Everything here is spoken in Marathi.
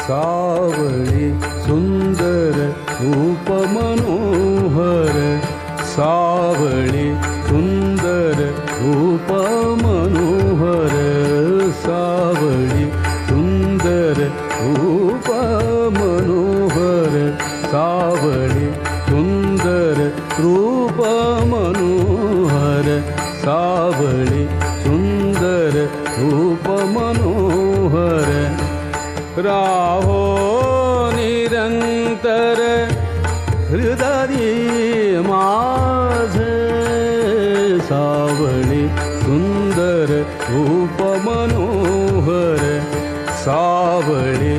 सावळी सुंदर रूप मनोहर सावळी सुंदर रूप मनोहर सावळी सुंदर रूप मनोहर सावळी सुंदर रूप मनोहर सावळी सुंदर रूप मनोहर. राहो निरन्तर हृदयी माझे सुंदर सुन्दर उपमनोहर सावणी